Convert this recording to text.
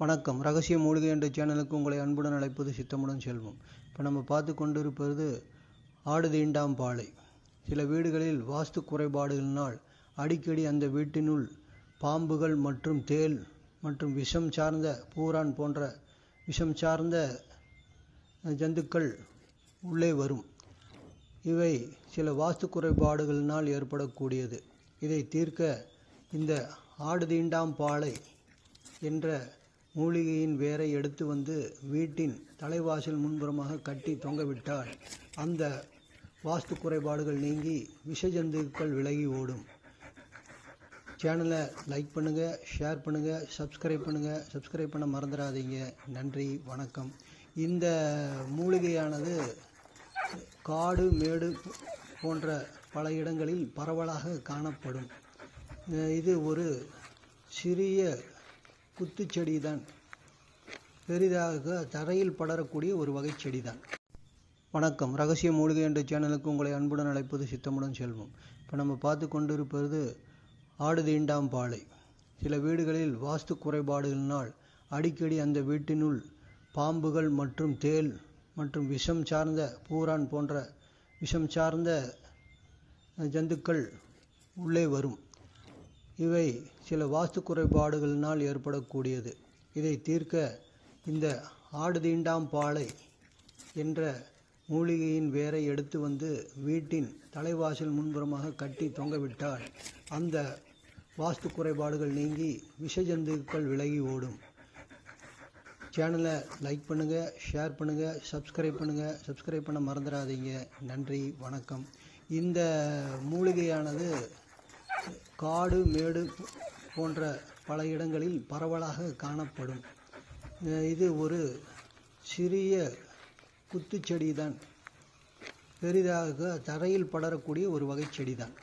வணக்கம். ரகசிய மூலிகை என்ற சேனலுக்கு உங்களை அன்புடன் அழைப்பது சித்தமுடன் செல்வம். இப்போ நம்ம பார்த்து கொண்டிருப்பது ஆடு தீண்டாம் பாலை. சில வீடுகளில் வாஸ்து குறைபாடுகளினால் அடிக்கடி அந்த வீட்டினுள் பாம்புகள் மற்றும் தேல் மற்றும் விஷம் சார்ந்த பூரான் போன்ற விஷம் சார்ந்த ஜந்துக்கள் உள்ளே வரும். இவை சில வாஸ்து குறைபாடுகளினால் ஏற்படக்கூடியது. இதை தீர்க்க இந்த ஆடு தீண்டாம் பாலை என்ற மூலிகையின் வேரை எடுத்து வந்து வீட்டின் தலைவாசல் முன்புறமாக கட்டி தொங்கவிட்டால் அந்த வாஸ்து குறைபாடுகள் நீங்கி விஷஜந்துக்கள் விலகி ஓடும். சேனலை லைக் பண்ணுங்கள் ஷேர் பண்ணுங்கள் சப்ஸ்கிரைப் பண்ணுங்கள் சப்ஸ்கிரைப் பண்ண மறந்துடாதீங்க. நன்றி வணக்கம். இந்த மூலிகையானது காடு மேடு போன்ற பல இடங்களில் பரவலாக காணப்படும். இது ஒரு சிறிய குத்துச்செடி தான் பெரிதாக தரையில் படரக்கூடிய ஒரு வகை செடி தான் வணக்கம். ரகசிய மூலிகை என்ற சேனலுக்கு உங்களை அன்புடன் அழைப்பது சித்தமுடன் செல்வம். இப்போ நம்ம பார்த்து கொண்டிருப்பது ஆடு தீண்டாம் பாலை. சில வீடுகளில் வாஸ்து குறைபாடுகளினால் அடிக்கடி அந்த வீட்டினுள் பாம்புகள் மற்றும் தேல் மற்றும் விஷம் சார்ந்த பூரான் போன்ற விஷம் சார்ந்த ஜந்துக்கள் உள்ளே வரும். இவை சில வாஸ்து குறைபாடுகளினால் ஏற்படக்கூடியது. இதை தீர்க்க இந்த ஆடு தீண்டாம் பாலை என்ற மூலிகையின் வேரை எடுத்து வந்து வீட்டின் தலைவாசல் முன்புறமாக கட்டி தொங்கவிட்டால் அந்த வாஸ்து குறைபாடுகள் நீங்கி விஷஜந்துக்கள் விலகி ஓடும். சேனலை லைக் பண்ணுங்கள் ஷேர் பண்ணுங்கள் சப்ஸ்கிரைப் பண்ணுங்கள் சப்ஸ்கிரைப் பண்ண மறந்துடாதீங்க. நன்றி வணக்கம். இந்த மூலிகையானது காடு மேடு போன்ற பல இடங்களில் பரவலாக காணப்படும். இது ஒரு சிறிய குத்துச்செடி தான் பெரிதாக தரையில் படரக்கூடிய ஒரு வகை செடி தான்